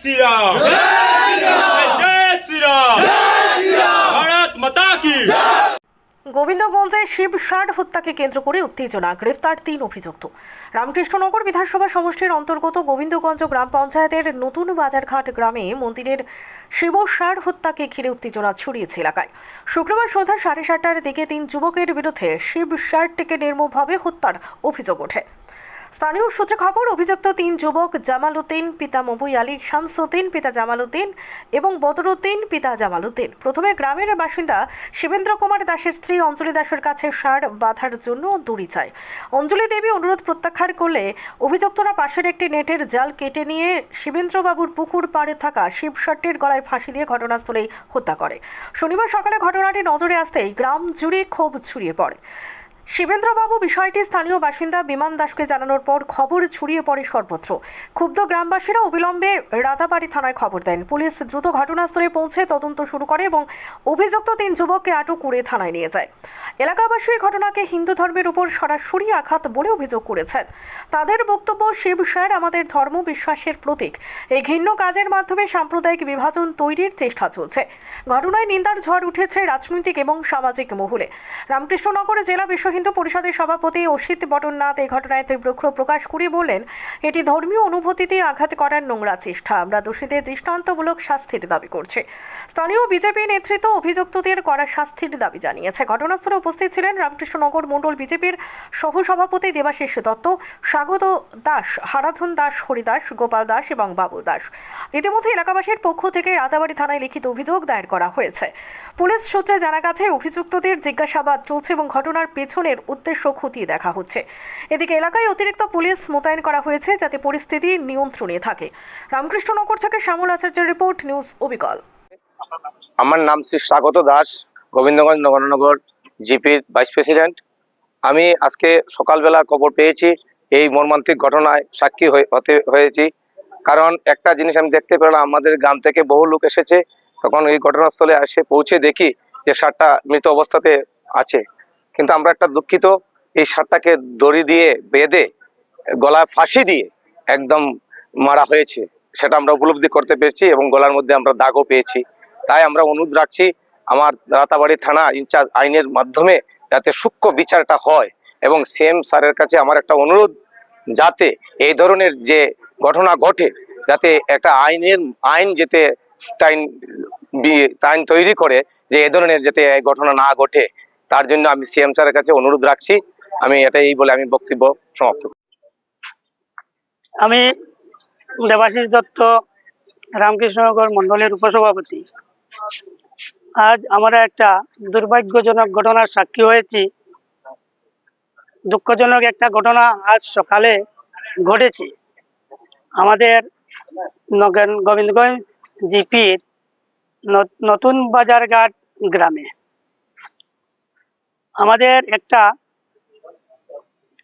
শ্রীরাম জয় শ্রীরাম ভারত মাতা কি গোবিন্দগঞ্জে শিব ষাট হত্যাকে কেন্দ্র করে উত্তেজনা গ্রেফতার তিন অভিযুক্ত। রামকৃষ্ণনগর বিধানসভা সমষ্টির অন্তর্গত গোবিন্দগঞ্জ গ্রাম পঞ্চায়েতের নতুন বাজারঘাট গ্রামে মন্দিরের শিব ষাট হত্যাকে ঘিরে উত্তেজনা ছড়িয়েছে এলাকায়। শুক্রবার সন্ধ্যা সাড়ে সাতটার দিকে তিন যুবকের বিরুদ্ধে শিব ষাটটিকে নির্মমভাবে হত্যার অভিযোগ ওঠে। স্থানীয় সূত্রে খবর, অভিযুক্ত তিন যুবক জামাল উদ্দিন পিতা মবুই আলী, শামসুদ্দিন, পিতা জামাল উদ্দিন এবং বদরুদ্দিন, পিতা জামাল উদ্দিন প্রথমে গ্রামের বাসিন্দা শিবেন্দ্র কুমার দাসের স্ত্রী অঞ্জলি দাসের কাছে সার বাঁধার জন্য দড়ি চায়। অঞ্জলি দেবী অনুরোধ প্রত্যাখ্যান করলে অভিযুক্তরা পাশের একটি নেটের জাল কেটে নিয়ে শিবেন্দ্রবাবুর পুকুর পাড়ে থাকা শিবষাট্টির গলায় ফাঁসি দিয়ে ঘটনাস্থলেই হত্যা করে। শনিবার সকালে ঘটনাটি নজরে আসতেই গ্রাম জুড়ে ক্ষোভ ছড়িয়ে পড়ে। শিবেন্দ্রবাবু, বিষয়টি স্থানীয় বাসিন্দা বিমান দাসকে জানানোর পর খবর ছড়িয়ে পড়ে সর্বত্র। ক্ষুব্ধ গ্রামবাসীরা অবিলম্বে রাতাবাড়ি থানায় খবর দেন। পুলিশ দ্রুত ঘটনাস্থলে পৌঁছে তদন্ত শুরু করে এবং অভিযুক্ত তিন যুবককে আটক করে থানায় নিয়ে যায়। এলাকাবাসী ঘটনাকে হিন্দু ধর্মের উপর সরাসরি আঘাত বলে অভিযোগ করেছেন। তাদের বক্তব্য, শিব স্যার, আমাদের ধর্ম বিশ্বাসের প্রতীক। এই ঘৃণ্য কাজের মাধ্যমে সাম্প্রদায়িক বিভাজন তৈরির চেষ্টা চলছে। ঘটনায় নিন্দার ঝড় উঠেছে রাজনৈতিক এবং সামাজিক মহলে। রামকৃষ্ণনগর জেলা বিশ্ব হিন্দু পরিষদের সভাপতি অসিত বটননাথ এই ঘটনায় তীব্র ক্ষোভ প্রকাশ করে বলেন এটি ধর্মীয় অনুভূতিতে আঘাত করার নোংরা চেষ্টা। আমরা দোষীদের দৃষ্টান্তমূলক শাস্তির দাবি করছি। স্থানীয় বিজেপি নেতৃত্ব অভিযুক্তদের করা শাস্তির দাবি জানিয়েছে। ঘটনাস্থলে উপস্থিত ছিলেন রামকৃষ্ণনগর মণ্ডল বিজেপির সহসভাপতি দেবাশিস দত্ত, স্বাগত দাস, হারাধন দাস, হরিদাস, গোপাল দাস এবং বাবু দাস। ইতিমধ্যে এলাকাবাসীর পক্ষ থেকে রাতাবাড়ি থানায় লিখিত অভিযোগ দায়ের করা হয়েছে। পুলিশ সূত্রে জানা গেছে, অভিযুক্তদের জিজ্ঞাসাবাদ চলছে এবং ঘটনার পেছনের উদ্দেশ্য খতিয়ে দেখা হচ্ছে। এদিকে এলাকায় অতিরিক্ত পুলিশ মোতায়েন করা হয়েছে যাতে পরিস্থিতি নিয়ন্ত্রণে থাকে। রামকৃষ্ণনগর থেকে শ্যামল আচার্যের রিপোর্ট, নিউজ অবিকল। আমার নাম শ্রী স্বাগত দাস, গোবিন্দগঞ্জ নগরনগর জিপির ভাইস প্রেসিডেন্ট। আমি আজকে সকালবেলা খবর পেয়েছি, এই মর্মান্তিক ঘটনায় সাক্ষী হতে হয়েছি। কারণ একটা জিনিস আমি দেখতে পেলাম, আমাদের গ্রাম থেকে বহু লোক এসেছে। তখন এই ঘটনাস্থলে এসে পৌঁছে দেখি যে সারটা মৃত অবস্থাতে আছে। কিন্তু আমরা একটা দুঃখিত এই সারটাকে দড়ি দিয়ে বেঁধে গলায় ফাঁসি দিয়ে একদম মারা হয়েছে। সেটা আমরা উপলব্ধি করতে পেরেছি এবং গলার মধ্যে আমরা দাগও পেয়েছি। তাই আমরা অনুরোধ রাখছি আমার রাতাবাড়ি থানা ইনচার্জ আইনের মাধ্যমে যাতে সূক্ষ্ম বিচারটা হয় এবং সিএম স্যারের কাছে আমার একটা অনুরোধ, যাতে এই ধরনের যে ঘটনা ঘটে, যাতে একটা আইনের, আইন যেতে আইন তৈরি করে যে এই ধরনের যাতে ঘটনা না ঘটে তার জন্য আমি সিএম স্যারের কাছে অনুরোধ রাখছি। আমি এটাই বলে আমি বক্তব্য সমাপ্ত। আমি দেবাশিস দত্ত, রামকৃষ্ণনগর মন্ডলের উপসভাপতি। আজ আমরা একটা দুর্ভাগ্যজনক ঘটনার সাক্ষী হয়েছি। দুঃখজনক একটা ঘটনা আজ সকালে ঘটেছে। আমাদের গোবিন্দগঞ্জ জিপির নতুন বাজারঘাট গ্রামে। আমাদের একটা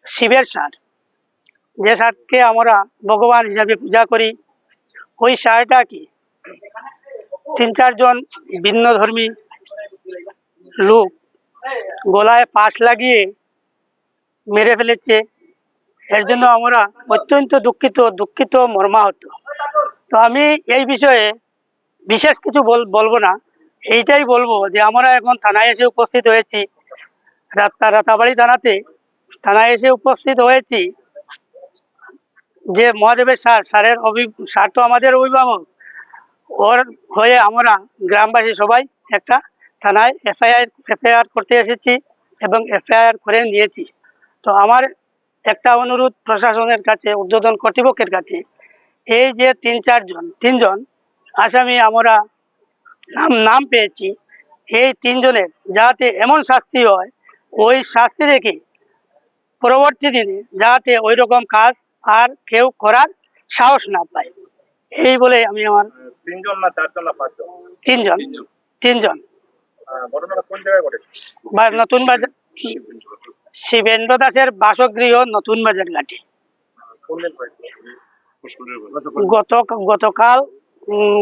শিবের সার। যে ষাঁড়কে আমরা ভগবান হিসাবে পূজা করি, ওই ষাঁড়টা কি? তিন চারজন ভিন্ন ধর্মী লোক গলায় পাশ লাগিয়ে মেরে ফেলেছে। এর জন্য আমরা অত্যন্ত দুঃখিত দুঃখিত, মর্মাহত। তো আমি এই বিষয়ে বিশেষ কিছু বল- বলব না। এইটাই বলব যে আমরা এখন থানায় এসে উপস্থিত হয়েছি। রাতাবাড়ি থানাতে থানায় এসে উপস্থিত হয়েছি। যে মহাদেবের সার, সারের অভি, সার তো আমাদের অভিভাবক। ওর হয়ে আমরা গ্রামবাসী সবাই একটা থানায় এফআইআর এফআইআর করতে এসেছি এবং এফআইআর করে নিয়েছি। তো আমার একটা অনুরোধ প্রশাসনের কাছে, উদ্বোধন কর্তৃপক্ষের কাছে, এই যে তিন চারজন তিনজন আসামি আমরা নাম নাম পেয়েছি। এই তিনজনের যাতে এমন শাস্তি হয় ওই শাস্তি দেখে পরবর্তী দিনে যাতে ওই রকম কাজ আর কেউ করার সাহস না পায়। এই বলে আমি আমার তিনজন না চারজন না পাঁচজন? তিনজন। তিনজন। নতুন বাজার শিবেন্দ্র দাসের বাসগৃহ নতুন বাজার ঘাটে। গত গতকাল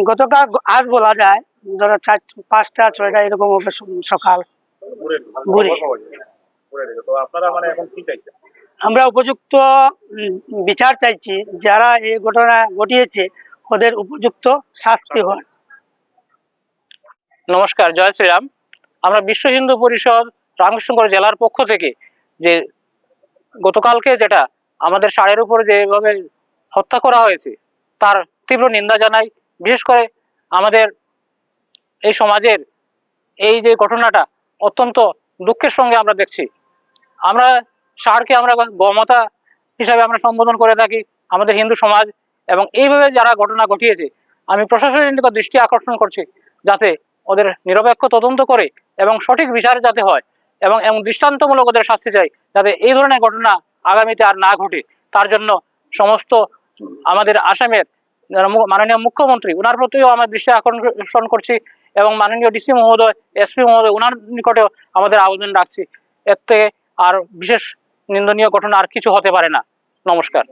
গতকাল আজ বলা যায় ধরো চার পাঁচটা ছয়টা এরকম হবে সকাল। ঘুরে তো আপনারা মানে এখন কি চাইছেন? আমরা উপযুক্ত বিচার চাইছি যারা এই ঘটনা ঘটিয়েছে ওদের উপযুক্ত শাস্তি হয়। নমস্কার জয় শ্রীরাম। আমরা বিশ্ব হিন্দু পরিষদ রামকৃষ্ণগড় জেলার পক্ষ থেকে যে গতকালকে যেটা আমাদের সারের উপর যেভাবে হত্যা করা হয়েছে তার তীব্র নিন্দা জানাই। বিশেষ করে আমাদের এই সমাজের এই যে ঘটনাটা অত্যন্ত দুঃখের সঙ্গে আমরা দেখছি। আমরা সারকে আমরা গমতা হিসাবে আমরা সম্বোধন করে থাকি আমাদের হিন্দু সমাজ এবং এইভাবে যারা ঘটনা ঘটিয়েছে, আমি প্রশাসনের নিকট দৃষ্টি আকর্ষণ করছি যাতে ওদের নিরপেক্ষ তদন্ত করে এবং সঠিক বিচার যাতে হয় এবং এবং দৃষ্টান্তমূলক ওদের শাস্তি চাই যাতে এই ধরনের ঘটনা আগামীতে আর না ঘটে। তার জন্য সমস্ত আমাদের আসামের মাননীয় মুখ্যমন্ত্রী, ওনার প্রতিও আমার দৃষ্টি আকর্ষণ করছি এবং মাননীয় ডিসি মহোদয় এসপি মহোদয় ওনার নিকটেও আমাদের আবেদন রাখছি। এর থেকে আর বিশেষ নিন্দনীয় ঘটনা আর কিছু হতে পারে না। নমস্কার।